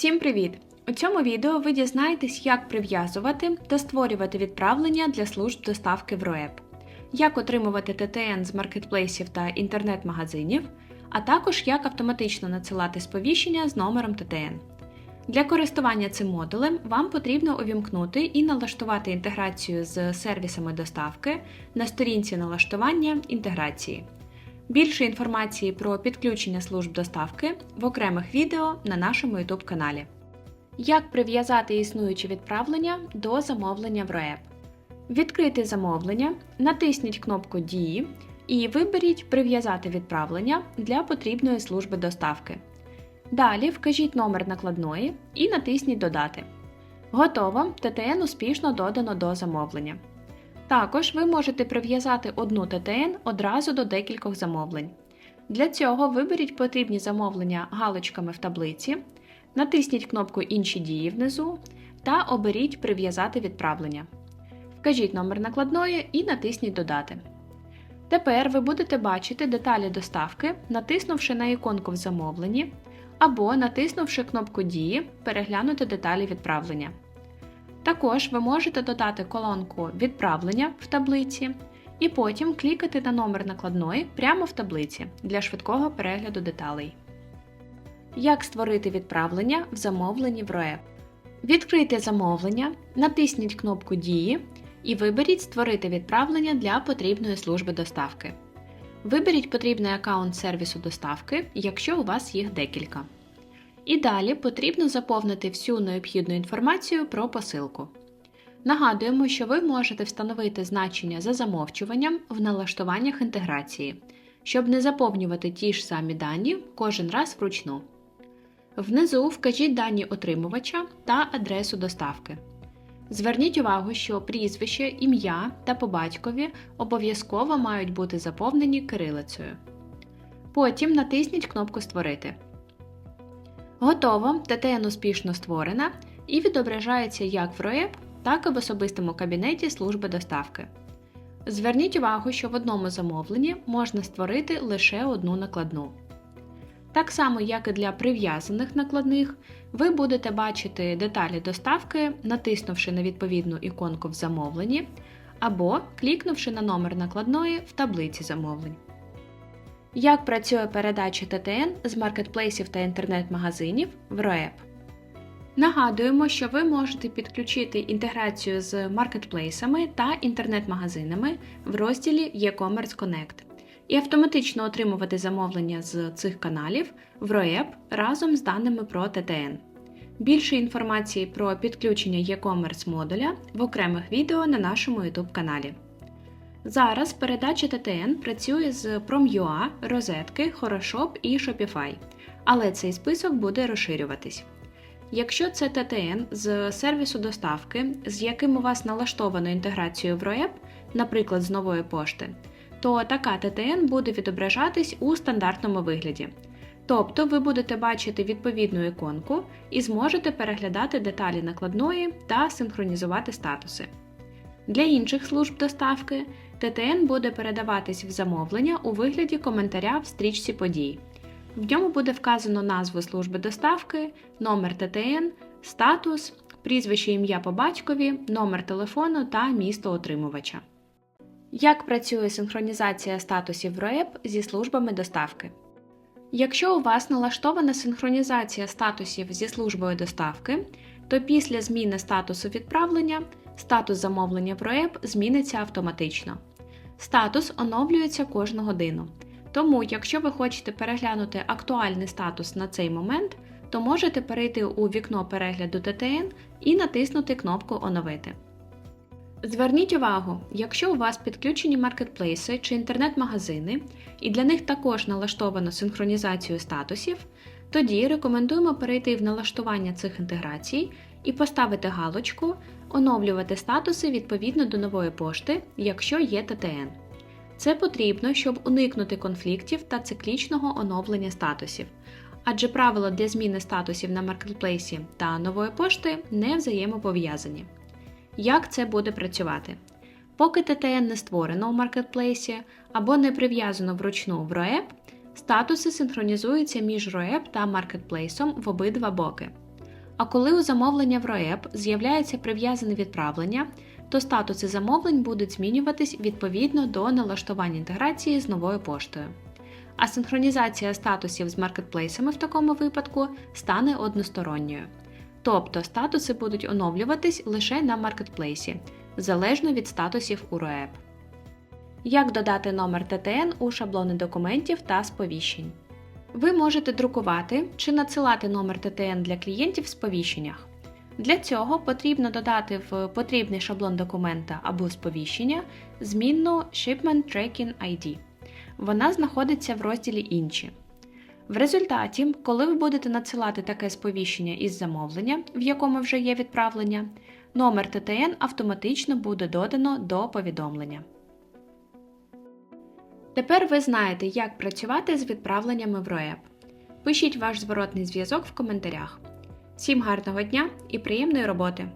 Всім привіт! У цьому відео ви дізнаєтесь, як прив'язувати та створювати відправлення для служб доставки в РОЕП, як отримувати ТТН з маркетплейсів та інтернет-магазинів, а також як автоматично надсилати сповіщення з номером ТТН. Для користування цим модулем вам потрібно увімкнути і налаштувати інтеграцію з сервісами доставки на сторінці налаштування інтеграції. Більше інформації про підключення служб доставки в окремих відео на нашому YouTube каналі. Як прив'язати існуючі відправлення до замовлення в РОЕП. Відкрити замовлення, натисніть кнопку Дії і виберіть Прив'язати відправлення для потрібної служби доставки. Далі вкажіть номер накладної і натисніть Додати. Готово! ТТН успішно додано до замовлення. Також ви можете прив'язати одну ТТН одразу до декількох замовлень. Для цього виберіть потрібні замовлення галочками в таблиці, натисніть кнопку Інші дії внизу та оберіть Прив'язати відправлення. Вкажіть номер накладної і натисніть Додати. Тепер ви будете бачити деталі доставки, натиснувши на іконку в замовленні, або натиснувши кнопку Дії Переглянути деталі відправлення. Також ви можете додати колонку Відправлення в таблиці і потім клікати на номер накладної прямо в таблиці для швидкого перегляду деталей. Як створити відправлення в замовленні в РОЕП. Відкрийте замовлення, натисніть кнопку Дії і виберіть Створити відправлення для потрібної служби доставки. Виберіть потрібний аккаунт сервісу доставки, якщо у вас їх декілька. І далі потрібно заповнити всю необхідну інформацію про посилку. Нагадуємо, що ви можете встановити значення за замовчуванням в налаштуваннях інтеграції, щоб не заповнювати ті ж самі дані кожен раз вручну. Внизу вкажіть дані отримувача та адресу доставки. Зверніть увагу, що прізвище, ім'я та по батькові обов'язково мають бути заповнені кирилицею. Потім натисніть кнопку Створити. Готово, ТТН успішно створена і відображається як в РОЕП, так і в особистому кабінеті служби доставки. Зверніть увагу, що в одному замовленні можна створити лише одну накладну. Так само, як і для прив'язаних накладних, ви будете бачити деталі доставки, натиснувши на відповідну іконку в замовленні, або клікнувши на номер накладної в таблиці замовлень. Як працює передача ТТН з маркетплейсів та інтернет-магазинів в РОЕП? Нагадуємо, що ви можете підключити інтеграцію з маркетплейсами та інтернет-магазинами в розділі e-commerce Connect і автоматично отримувати замовлення з цих каналів в РОЕП разом з даними про ТТН. Більше інформації про підключення e-commerce модуля в окремих відео на нашому YouTube каналі. Зараз передача ТТН працює з Prom.ua, розетки, Хорошоп і Shopify, але цей список буде розширюватись. Якщо це ТТН з сервісу доставки, з яким у вас налаштовано інтеграцію в РОЕП, наприклад, з нової пошти, то така ТТН буде відображатись у стандартному вигляді. Тобто ви будете бачити відповідну іконку і зможете переглядати деталі накладної та синхронізувати статуси. Для інших служб доставки ТТН буде передаватись в замовлення у вигляді коментаря в стрічці подій. В ньому буде вказано назву служби доставки, номер ТТН, статус, прізвище ім'я по батькові, номер телефону та місто отримувача. Як працює синхронізація статусів РОЕП зі службами доставки? Якщо у вас налаштована синхронізація статусів зі службою доставки, то після зміни статусу відправлення статус замовлення в РОЕП зміниться автоматично. Статус оновлюється кожну годину. Тому, якщо ви хочете переглянути актуальний статус на цей момент, то можете перейти у вікно перегляду ТТН і натиснути кнопку Оновити. Зверніть увагу, якщо у вас підключені маркетплейси чи інтернет-магазини, і для них також налаштовано синхронізацію статусів, тоді рекомендуємо перейти в налаштування цих інтеграцій і поставити галочку Оновлювати статуси відповідно до нової пошти, якщо є ТТН. Це потрібно, щоб уникнути конфліктів та циклічного оновлення статусів, адже правила для зміни статусів на маркетплейсі та нової пошти не взаємопов'язані. Як це буде працювати? Поки ТТН не створено у маркетплейсі або не прив'язано вручну в РОЕП, статуси синхронізуються між РОЕП та маркетплейсом в обидва боки. А коли у замовлення в РОЕП з'являється прив'язане відправлення, то статуси замовлень будуть змінюватись відповідно до налаштування інтеграції з новою поштою. А синхронізація статусів з маркетплейсами в такому випадку стане односторонньою. Тобто статуси будуть оновлюватись лише на маркетплейсі, залежно від статусів у РОЕП. Як додати номер ТТН у шаблони документів та сповіщень? Ви можете друкувати чи надсилати номер ТТН для клієнтів в сповіщеннях. Для цього потрібно додати в потрібний шаблон документа або сповіщення змінну Shipment Tracking ID. Вона знаходиться в розділі Інші. В результаті, коли ви будете надсилати таке сповіщення із замовлення, в якому вже є відправлення, номер ТТН автоматично буде додано до повідомлення. Тепер ви знаєте, як працювати з відправленнями в РОЕП. Пишіть ваш зворотний зв'язок в коментарях. Всім гарного дня і приємної роботи!